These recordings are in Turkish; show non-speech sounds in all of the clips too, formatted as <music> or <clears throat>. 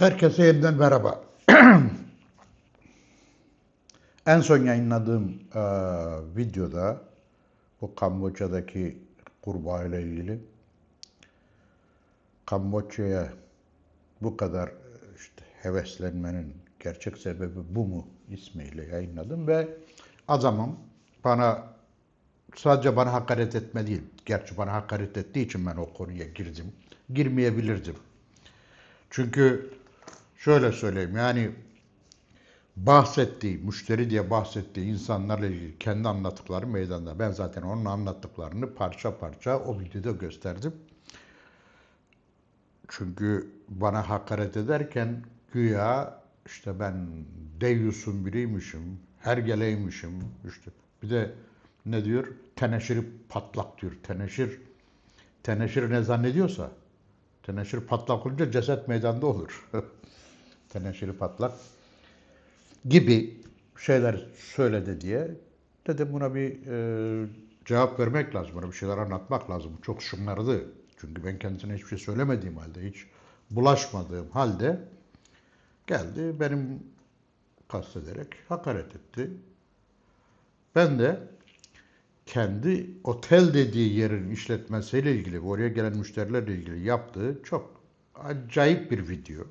Herkese yeniden merhaba. <clears throat> en son yayınladığım eee, videoda bu Kamboçya'daki kurbağa ile ilgili Kamboçya'ya bu kadar e, işte heveslenmenin gerçek sebebi bu mu ismiyle yayınladım ve adamım bana sadece bana hakaret etme değil. Gerçi bana hakaret ettiği için ben o konuya girdim. Girmeyebilirdim. Çünkü şöyle söyleyeyim yani bahsettiği, müşteri diye bahsettiği insanlarla ilgili kendi anlattıkları meydanda. Ben zaten onun anlattıklarını parça parça o videoda gösterdim. Çünkü bana hakaret ederken güya işte ben deyyusun biriymişim, hergeleymişim işte. Bir de ne diyor? Teneşiri patlak diyor. Teneşir, teneşir ne zannediyorsa Teneşir patlak olunca ceset meydanda olur. <laughs> Teneşiri patlak gibi şeyler söyledi diye dedim buna bir e, cevap vermek lazım. Buna bir şeyler anlatmak lazım. Çok şımardı. Çünkü ben kendisine hiçbir şey söylemediğim halde, hiç bulaşmadığım halde geldi benim kastederek hakaret etti. Ben de kendi otel dediği yerin işletmesiyle ilgili, oraya gelen müşterilerle ilgili yaptığı çok acayip bir video.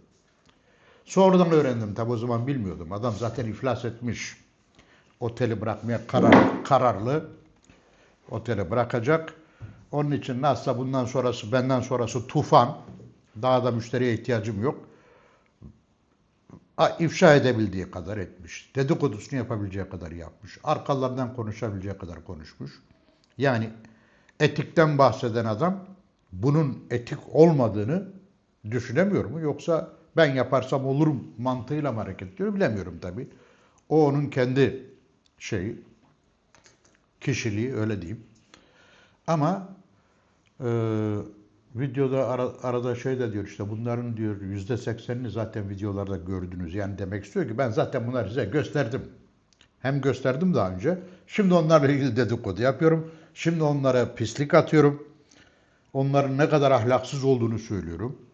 Sonradan öğrendim tabi o zaman bilmiyordum. Adam zaten iflas etmiş. Oteli bırakmaya karar, kararlı. Oteli bırakacak. Onun için nasılsa bundan sonrası, benden sonrası tufan. Daha da müşteriye ihtiyacım yok. İfşa edebildiği kadar etmiş. Dedikodusunu yapabileceği kadar yapmış. Arkalarından konuşabileceği kadar konuşmuş. Yani etikten bahseden adam bunun etik olmadığını düşünemiyor mu? Yoksa ben yaparsam olurum mantığıyla mı hareket ediyor bilemiyorum tabii. O onun kendi şeyi, kişiliği öyle diyeyim. Ama e, videoda ara- arada şey de diyor işte bunların diyor yüzde seksenini zaten videolarda gördünüz. Yani demek istiyor ki ben zaten bunları size gösterdim. Hem gösterdim daha önce. Şimdi onlarla ilgili dedikodu yapıyorum. Şimdi onlara pislik atıyorum. Onların ne kadar ahlaksız olduğunu söylüyorum.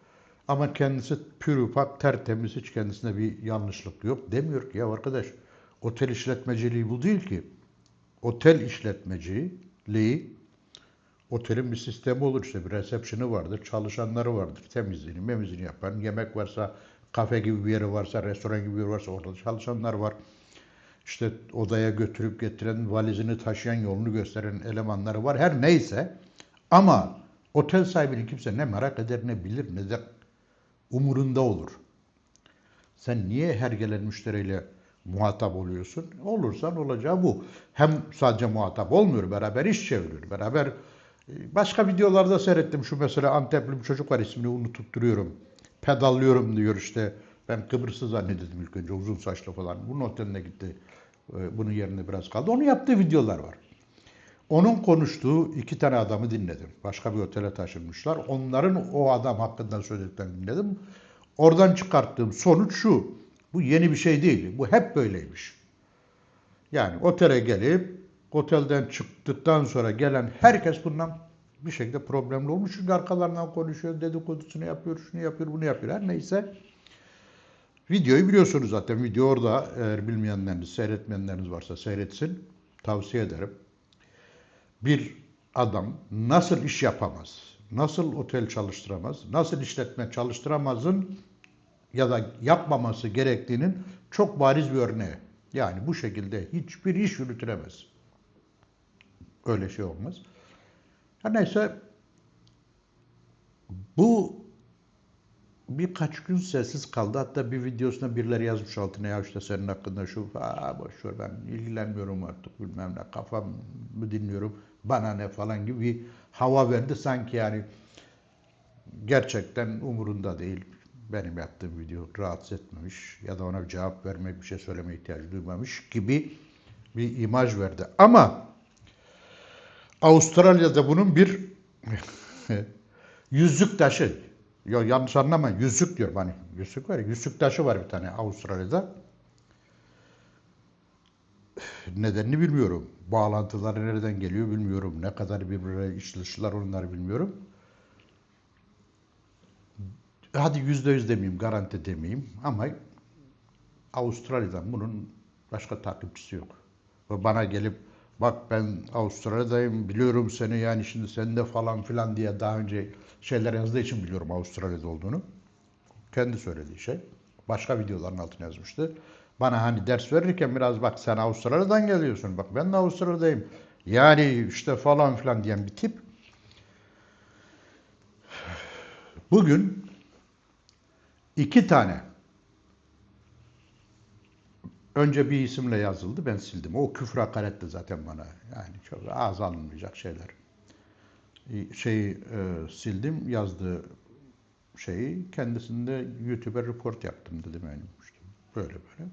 Ama kendisi pür ufak tertemiz hiç kendisinde bir yanlışlık yok. Demiyor ki ya arkadaş otel işletmeciliği bu değil ki. Otel işletmeciliği Otelin bir sistemi olur işte bir resepsiyonu vardır, çalışanları vardır, temizliğini, memizliğini yapan, yemek varsa, kafe gibi bir yeri varsa, restoran gibi bir yeri varsa orada çalışanlar var. İşte odaya götürüp getiren, valizini taşıyan, yolunu gösteren elemanları var. Her neyse ama otel sahibini kimse ne merak eder, ne bilir, ne de umurunda olur. Sen niye her gelen müşteriyle muhatap oluyorsun? Olursan olacağı bu. Hem sadece muhatap olmuyor, beraber iş çeviriyor. Beraber e, başka videolarda seyrettim. Şu mesela Antepli bir çocuk var ismini unutup duruyorum. Pedallıyorum diyor işte. Ben Kıbrıs'ı zannediyordum ilk önce uzun saçlı falan. Bunun oteline gitti. E, Bunun yerine biraz kaldı. Onun yaptığı videolar var. Onun konuştuğu iki tane adamı dinledim. Başka bir otele taşınmışlar. Onların o adam hakkında söylediklerini dinledim. Oradan çıkarttığım sonuç şu. Bu yeni bir şey değil. Bu hep böyleymiş. Yani otele gelip otelden çıktıktan sonra gelen herkes bundan bir şekilde problemli olmuş. Çünkü arkalarından konuşuyor, dedikodusunu yapıyor, şunu yapıyor, bunu yapıyor. Her neyse. Videoyu biliyorsunuz zaten. Video orada. Eğer bilmeyenleriniz, seyretmeyenleriniz varsa seyretsin. Tavsiye ederim bir adam nasıl iş yapamaz, nasıl otel çalıştıramaz, nasıl işletme çalıştıramazın ya da yapmaması gerektiğinin çok bariz bir örneği. Yani bu şekilde hiçbir iş yürütülemez. Öyle şey olmaz. Her neyse bu birkaç gün sessiz kaldı. Hatta bir videosunda birileri yazmış altına ya işte senin hakkında şu Aa, boş ver ben ilgilenmiyorum artık bilmem ne kafam mı dinliyorum bana ne falan gibi bir hava verdi sanki yani gerçekten umurunda değil. Benim yaptığım video rahatsız etmemiş ya da ona bir cevap vermek bir şey söyleme ihtiyacı duymamış gibi bir imaj verdi. Ama Avustralya'da bunun bir <laughs> yüzük taşı. Ya yanlış anlamayın. Yüzük diyorum hani. Yüzük var. Yüzük taşı var bir tane Avustralya'da. Nedenini bilmiyorum. Bağlantıları nereden geliyor bilmiyorum. Ne kadar birbirine içli dışlılar onları bilmiyorum. hadi yüzde yüz demeyeyim, garanti demeyeyim ama Avustralya'dan bunun başka takipçisi yok. Ve bana gelip bak ben Avustralya'dayım biliyorum seni yani şimdi sen de falan filan diye daha önce şeyler yazdığı için biliyorum Avustralya'da olduğunu. Kendi söylediği şey. Başka videoların altına yazmıştı. Bana hani ders verirken biraz bak sen Avustralya'dan geliyorsun. Bak ben de Avustralya'dayım. Yani işte falan filan diyen bir tip. Bugün iki tane önce bir isimle yazıldı ben sildim. O küfür hakaretti zaten bana. Yani çok ağız alınmayacak şeyler. Şeyi e, sildim yazdığı şeyi kendisinde YouTube'a report yaptım dedim yani işte böyle böyle.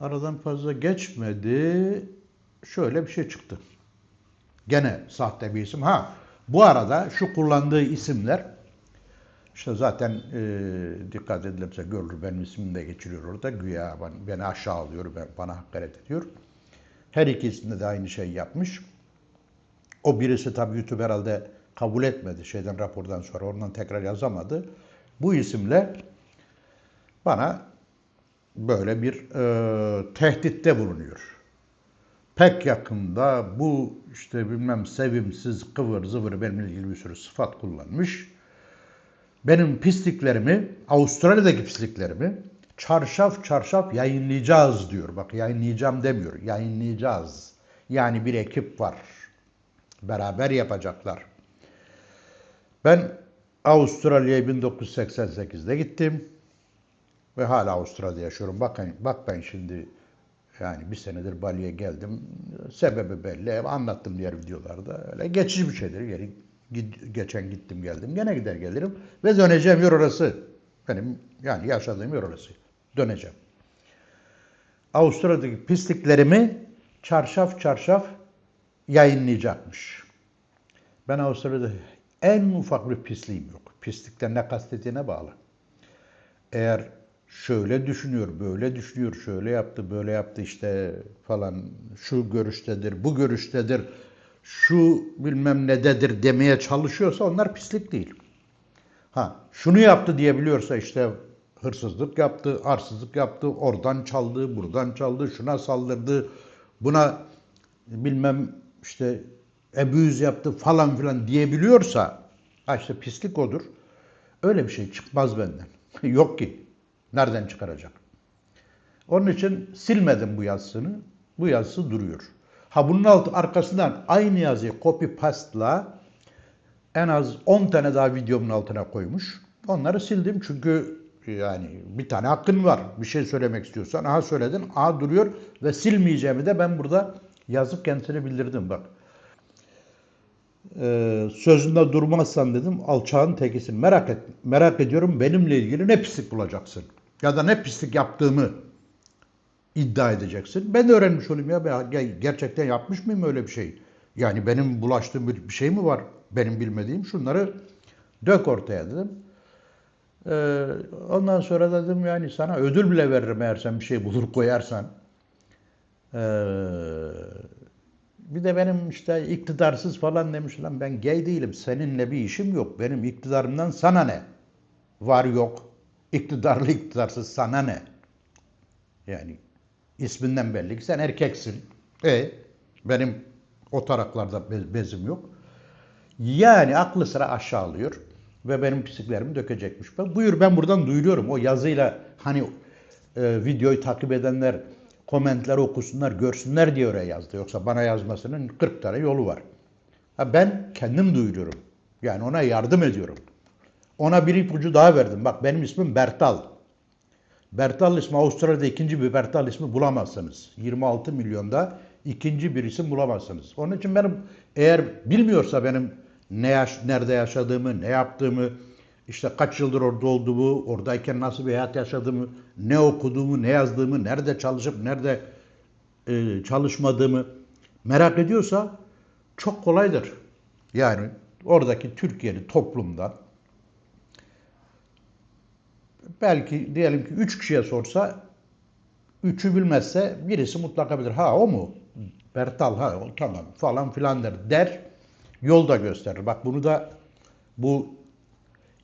Aradan fazla geçmedi. Şöyle bir şey çıktı. Gene sahte bir isim. Ha bu arada şu kullandığı isimler işte zaten e, dikkat edilirse görülür benim ismimi de geçiriyor orada. Güya ben- beni aşağı alıyor, ben, bana hakaret ediyor. Her ikisinde de aynı şey yapmış. O birisi tabii YouTube herhalde kabul etmedi şeyden rapordan sonra ondan tekrar yazamadı. Bu isimle bana böyle bir e, tehditte bulunuyor. Pek yakında bu işte bilmem sevimsiz kıvır zıvır benimle ilgili bir sürü sıfat kullanmış. Benim pisliklerimi, Avustralya'daki pisliklerimi çarşaf çarşaf yayınlayacağız diyor. Bak yayınlayacağım demiyor, yayınlayacağız. Yani bir ekip var. Beraber yapacaklar. Ben Avustralya'ya 1988'de gittim ve hala Avustralya'da yaşıyorum. Bakın, bak ben şimdi yani bir senedir Bali'ye geldim. Sebebi belli. Anlattım diğer videolarda. Öyle geçici bir şeydir. Geri, geçen gittim geldim. Gene gider gelirim. Ve döneceğim yer orası. Benim yani yaşadığım yer orası. Döneceğim. Avustralya'daki pisliklerimi çarşaf çarşaf yayınlayacakmış. Ben Avustralya'da en ufak bir pisliğim yok. Pislikten ne kastettiğine bağlı. Eğer şöyle düşünüyor, böyle düşünüyor, şöyle yaptı, böyle yaptı işte falan şu görüştedir, bu görüştedir, şu bilmem nededir demeye çalışıyorsa onlar pislik değil. Ha, şunu yaptı diyebiliyorsa işte hırsızlık yaptı, arsızlık yaptı, oradan çaldı, buradan çaldı, şuna saldırdı, buna bilmem işte ebüz yaptı falan filan diyebiliyorsa ha işte pislik odur. Öyle bir şey çıkmaz benden. <laughs> Yok ki. Nereden çıkaracak? Onun için silmedim bu yazısını. Bu yazısı duruyor. Ha bunun altı arkasından aynı yazıyı copy paste'la en az 10 tane daha videomun altına koymuş. Onları sildim çünkü yani bir tane hakkın var. Bir şey söylemek istiyorsan aha söyledin, aha duruyor ve silmeyeceğimi de ben burada yazıp kendisine bildirdim bak. Ee, sözünde durmazsan dedim alçağın tekisin. Merak et, merak ediyorum benimle ilgili ne pislik bulacaksın? Ya da ne pislik yaptığımı iddia edeceksin. Ben de öğrenmiş olayım ya gerçekten yapmış mıyım öyle bir şey? Yani benim bulaştığım bir şey mi var? Benim bilmediğim şunları dök ortaya dedim. Ee, ondan sonra dedim yani sana ödül bile veririm eğer sen bir şey bulur koyarsan. Ee, bir de benim işte iktidarsız falan demiş lan ben gay değilim. Seninle bir işim yok. Benim iktidarımdan sana ne? Var yok. İktidarlı iktidarsız sana ne? Yani isminden belli ki sen erkeksin. E benim o taraklarda be- bezim yok. Yani aklı sıra aşağılıyor ve benim pisliklerimi dökecekmiş. Ben, buyur ben buradan duyuruyorum. O yazıyla hani e, videoyu takip edenler komentleri okusunlar, görsünler diye oraya yazdı. Yoksa bana yazmasının 40 tane yolu var. Ha, ben kendim duyuruyorum. Yani ona yardım ediyorum. Ona bir ipucu daha verdim. Bak benim ismim Bertal. Bertal ismi Avustralya'da ikinci bir Bertal ismi bulamazsınız. 26 milyonda ikinci bir isim bulamazsınız. Onun için benim eğer bilmiyorsa benim ne yaş, nerede yaşadığımı, ne yaptığımı, işte kaç yıldır orada olduğumu, oradayken nasıl bir hayat yaşadığımı, ne okuduğumu, ne yazdığımı, nerede çalışıp nerede e, çalışmadığımı merak ediyorsa çok kolaydır. Yani oradaki Türkiye'li toplumdan belki diyelim ki üç kişiye sorsa üçü bilmezse birisi mutlaka bilir. Ha o mu? Bertal ha o tamam falan filan der. Der yolda gösterir. Bak bunu da bu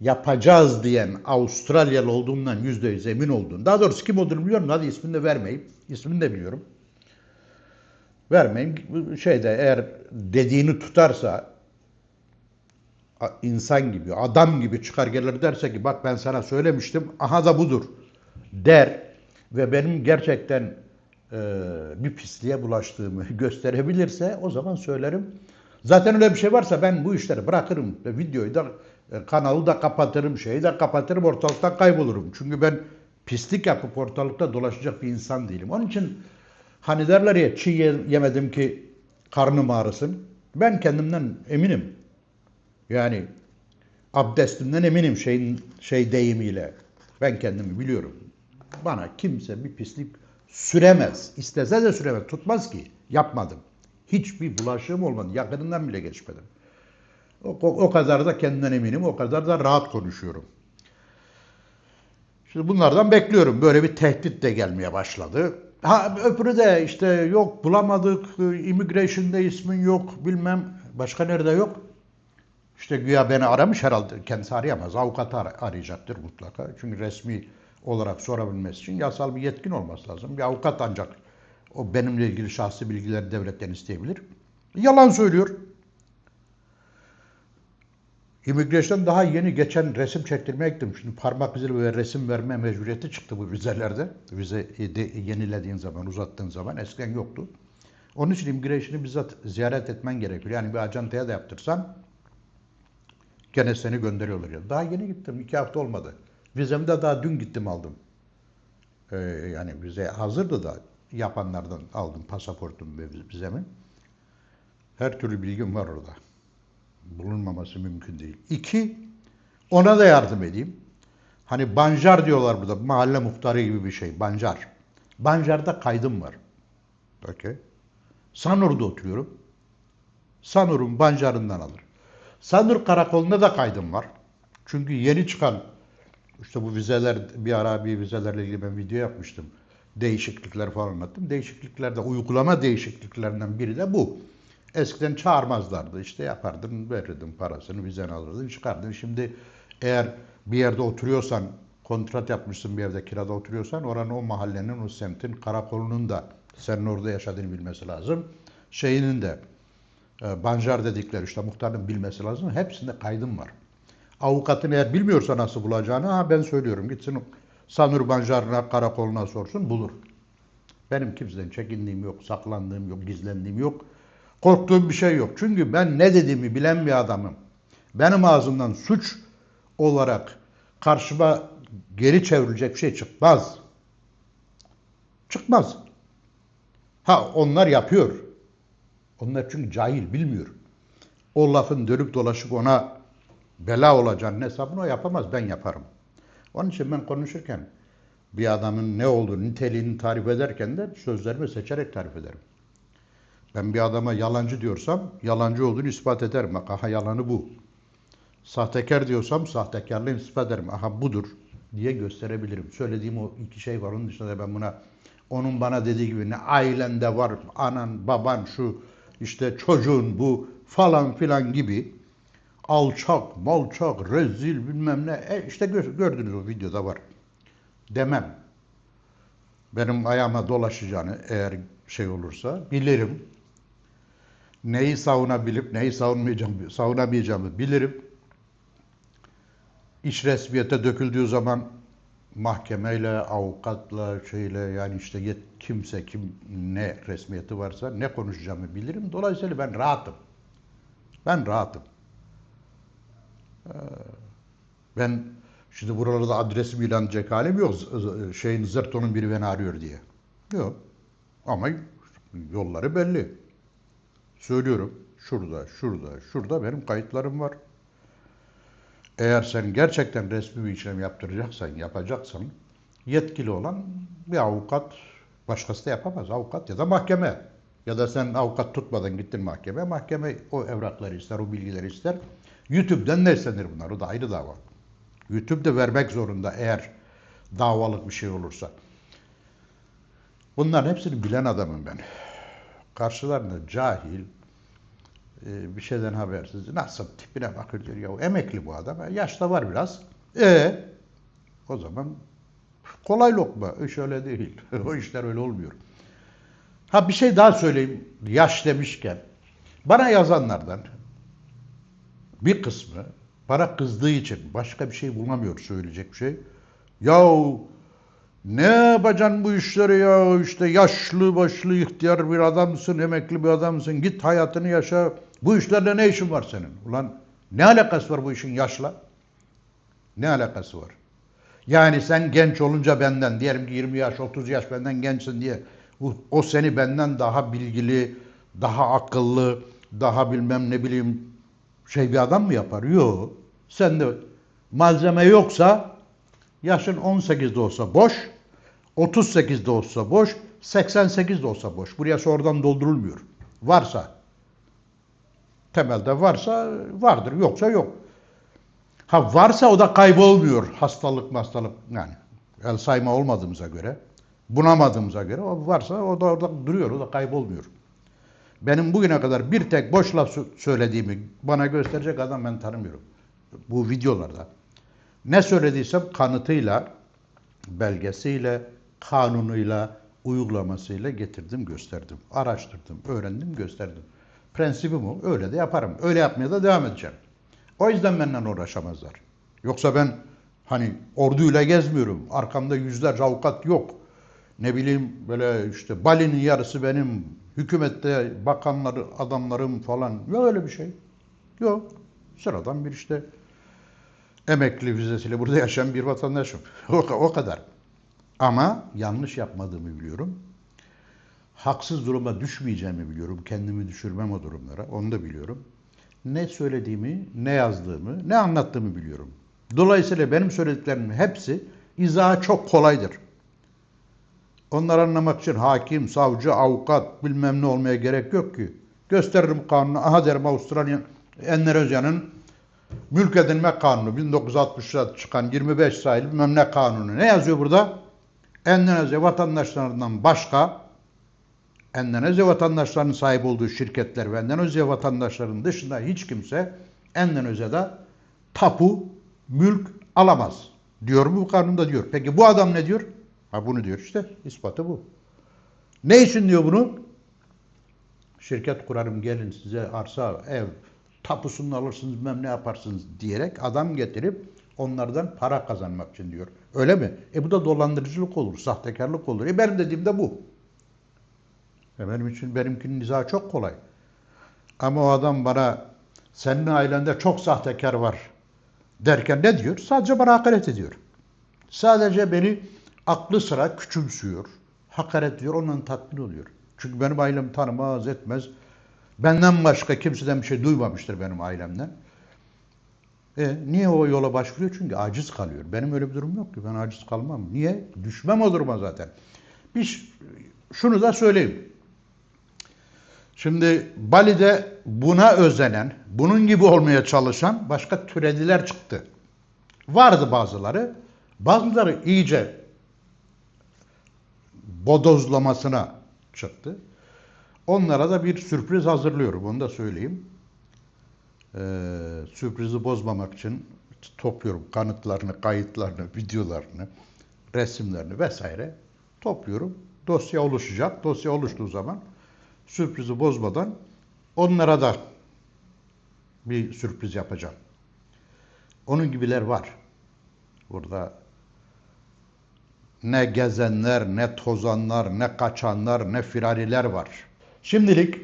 yapacağız diyen Avustralyalı olduğundan yüzde yüz emin olduğunu. Daha doğrusu kim olduğunu biliyorum. Hadi ismini de vermeyeyim. İsmini de biliyorum. Vermeyeyim. Şeyde eğer dediğini tutarsa insan gibi, adam gibi çıkar gelir derse ki bak ben sana söylemiştim, aha da budur der ve benim gerçekten e, bir pisliğe bulaştığımı <laughs> gösterebilirse o zaman söylerim. Zaten öyle bir şey varsa ben bu işleri bırakırım ve videoyu da e, kanalı da kapatırım, şeyi de kapatırım, ortalıktan kaybolurum. Çünkü ben pislik yapıp ortalıkta dolaşacak bir insan değilim. Onun için hani derler ya çiğ ye- yemedim ki karnım ağrısın. Ben kendimden eminim. Yani abdestimden eminim şeyin şey deyimiyle. Ben kendimi biliyorum. Bana kimse bir pislik süremez. İstese de süremez. Tutmaz ki. Yapmadım. Hiçbir bulaşığım olmadı. Yakınından bile geçmedim. O, o, o kadar da kendimden eminim. O kadar da rahat konuşuyorum. Şimdi bunlardan bekliyorum. Böyle bir tehdit de gelmeye başladı. Ha öbürü de işte yok bulamadık, immigration'da ismin yok bilmem. Başka nerede yok? İşte güya beni aramış herhalde. Kendisi arayamaz. Avukatı ar- arayacaktır mutlaka. Çünkü resmi olarak sorabilmesi için yasal bir yetkin olması lazım. Bir avukat ancak o benimle ilgili şahsi bilgileri devletten isteyebilir. Yalan söylüyor. İmmigration daha yeni geçen resim çektirmeye gittim. Şimdi parmak izi ve resim verme mecburiyeti çıktı bu vizelerde. Vize yenilediğin zaman, uzattığın zaman eskiden yoktu. Onun için immigration'ı bizzat ziyaret etmen gerekiyor. Yani bir acentaya da yaptırsan gene seni gönderiyorlar. Ya. Daha yeni gittim. iki hafta olmadı. Vizemi de daha dün gittim aldım. Ee, yani vize hazırdı da yapanlardan aldım pasaportumu ve vizemi. Her türlü bilgim var orada. Bulunmaması mümkün değil. İki, ona da yardım edeyim. Hani Banjar diyorlar burada. Mahalle muhtarı gibi bir şey. Banjar. Banjar'da kaydım var. Okey. Sanur'da oturuyorum. Sanur'un Banjar'ından alır. Sanur Karakolu'nda da kaydım var. Çünkü yeni çıkan işte bu vizeler bir ara bir vizelerle ilgili ben video yapmıştım. Değişiklikler falan anlattım. Değişikliklerde uygulama değişikliklerinden biri de bu. Eskiden çağırmazlardı. İşte yapardın, verirdin parasını, vizeni alırdın, çıkardın. Şimdi eğer bir yerde oturuyorsan, kontrat yapmışsın bir yerde kirada oturuyorsan oranın o mahallenin, o semtin karakolunun da senin orada yaşadığını bilmesi lazım. Şeyinin de Banjar dedikleri işte muhtarın bilmesi lazım. Hepsinde kaydım var. Avukatın eğer bilmiyorsa nasıl bulacağını ha ben söylüyorum. Gitsin Sanur Banjar'ına karakoluna sorsun bulur. Benim kimseden çekindiğim yok, saklandığım yok, gizlendiğim yok. Korktuğum bir şey yok. Çünkü ben ne dediğimi bilen bir adamım. Benim ağzımdan suç olarak karşıma geri çevrilecek bir şey çıkmaz. Çıkmaz. Ha onlar yapıyor. Onlar çünkü cahil bilmiyor. O lafın dönüp dolaşıp ona bela olacağını hesabını o yapamaz. Ben yaparım. Onun için ben konuşurken bir adamın ne olduğunu, niteliğini tarif ederken de sözlerimi seçerek tarif ederim. Ben bir adama yalancı diyorsam yalancı olduğunu ispat ederim. Bak aha yalanı bu. Sahtekar diyorsam sahtekarlığını ispat ederim. Aha budur diye gösterebilirim. Söylediğim o iki şey var. Onun dışında da ben buna onun bana dediği gibi ne ailende var, anan, baban şu işte çocuğun bu falan filan gibi alçak, malçak, rezil bilmem ne. E işte gör- gördünüz o videoda var. Demem. Benim ayağıma dolaşacağını eğer şey olursa bilirim. Neyi savunabilip neyi savunmayacağım, savunamayacağımı bilirim. İş resmiyete döküldüğü zaman mahkemeyle, avukatla, şeyle yani işte yet, kimse kim ne resmiyeti varsa ne konuşacağımı bilirim. Dolayısıyla ben rahatım. Ben rahatım. Ee, Ben şimdi buralarda adresimi ilan edecek halim yok. Şeyin Zırto'nun biri beni arıyor diye. Yok. Ama yolları belli. Söylüyorum. Şurada, şurada, şurada benim kayıtlarım var. Eğer sen gerçekten resmi bir işlem yaptıracaksan, yapacaksan yetkili olan bir avukat başkası da yapamaz. Avukat ya da mahkeme. Ya da sen avukat tutmadan gittin mahkeme. Mahkeme o evrakları ister, o bilgileri ister. YouTube'dan ne istenir bunlar? O da ayrı dava. YouTube da vermek zorunda eğer davalık bir şey olursa. Bunların hepsini bilen adamım ben. Karşılarında cahil, e, bir şeyden habersiz. Nasıl tipine bakır diyor ya emekli bu adam. E, Yaş da var biraz. E o zaman kolay lokma. İş öyle değil. <laughs> o işler öyle olmuyor. Ha bir şey daha söyleyeyim. Yaş demişken. Bana yazanlardan bir kısmı bana kızdığı için başka bir şey bulamıyor söyleyecek bir şey. Yahu ne yapacaksın bu işleri ya işte yaşlı başlı ihtiyar bir adamsın, emekli bir adamsın git hayatını yaşa. Bu işlerle ne işin var senin? Ulan ne alakası var bu işin yaşla? Ne alakası var? Yani sen genç olunca benden diyelim ki 20 yaş 30 yaş benden gençsin diye o, seni benden daha bilgili, daha akıllı, daha bilmem ne bileyim şey bir adam mı yapar? Yok. Sen de malzeme yoksa yaşın 18'de olsa boş, 38'de olsa boş, 88'de olsa boş. Buraya sonradan doldurulmuyor. Varsa. Temelde varsa vardır, yoksa yok. Ha varsa o da kaybolmuyor. Hastalık, hastalık yani. Sayma olmadığımıza göre, bunamadığımıza göre o varsa o da orada duruyor, o da kaybolmuyor. Benim bugüne kadar bir tek boş laf sö- söylediğimi bana gösterecek adam ben tanımıyorum. Bu videolarda. Ne söylediysem kanıtıyla, belgesiyle, kanunuyla, uygulamasıyla getirdim, gösterdim. Araştırdım, öğrendim, gösterdim. Prensibim o. Öyle de yaparım. Öyle yapmaya da devam edeceğim. O yüzden benden uğraşamazlar. Yoksa ben hani orduyla gezmiyorum. Arkamda yüzlerce avukat yok. Ne bileyim böyle işte Bali'nin yarısı benim. Hükümette bakanları, adamlarım falan. Yok öyle bir şey. Yok. Sıradan bir işte emekli vizesiyle burada yaşayan bir vatandaşım. <laughs> O kadar. Ama yanlış yapmadığımı biliyorum. Haksız duruma düşmeyeceğimi biliyorum. Kendimi düşürmem o durumlara. Onu da biliyorum. Ne söylediğimi, ne yazdığımı, ne anlattığımı biliyorum. Dolayısıyla benim söylediklerimin hepsi izahı çok kolaydır. Onları anlamak için hakim, savcı, avukat bilmem ne olmaya gerek yok ki. Gösteririm kanunu. Aha derim Avustralya Enver Özcan'ın mülk edinme kanunu 1960'da çıkan 25 sayılı bilmem ne kanunu. Ne yazıyor burada? Endonezya vatandaşlarından başka Endonezya vatandaşlarının sahip olduğu şirketler ve Endonezya vatandaşlarının dışında hiç kimse Endonezya'da tapu, mülk alamaz. Diyor mu bu kanunda diyor. Peki bu adam ne diyor? Ha bunu diyor işte. ispatı bu. Ne için diyor bunu? Şirket kurarım gelin size arsa, ev, tapusunu alırsınız bilmem ne yaparsınız diyerek adam getirip onlardan para kazanmak için diyor. Öyle mi? E bu da dolandırıcılık olur, sahtekarlık olur. E benim dediğim de bu. E benim için benimkinin izahı çok kolay. Ama o adam bana senin ailende çok sahtekar var derken ne diyor? Sadece bana hakaret ediyor. Sadece beni aklı sıra küçümsüyor, hakaret ediyor, ondan tatmin oluyor. Çünkü benim ailem tanımaz, etmez. Benden başka kimseden bir şey duymamıştır benim ailemden. E, niye o yola başvuruyor? Çünkü aciz kalıyor. Benim öyle bir durum yok ki. Ben aciz kalmam. Niye? Düşmem o duruma zaten. Bir, şunu da söyleyeyim. Şimdi Bali'de buna özenen, bunun gibi olmaya çalışan başka türediler çıktı. Vardı bazıları. Bazıları iyice bodozlamasına çıktı. Onlara da bir sürpriz hazırlıyorum. Onu da söyleyeyim. Ee, sürprizi bozmamak için topluyorum kanıtlarını, kayıtlarını, videolarını, resimlerini vesaire topluyorum. Dosya oluşacak. Dosya oluştuğu zaman sürprizi bozmadan onlara da bir sürpriz yapacağım. Onun gibiler var. Burada ne gezenler, ne tozanlar, ne kaçanlar, ne firariler var. Şimdilik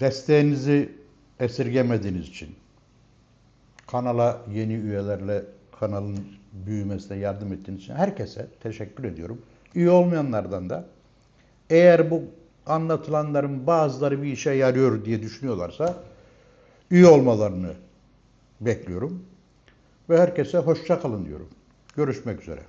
desteğinizi esirgemediğiniz için, kanala yeni üyelerle kanalın büyümesine yardım ettiğiniz için herkese teşekkür ediyorum. Üye olmayanlardan da eğer bu anlatılanların bazıları bir işe yarıyor diye düşünüyorlarsa üye olmalarını bekliyorum. Ve herkese hoşça kalın diyorum. Görüşmek üzere.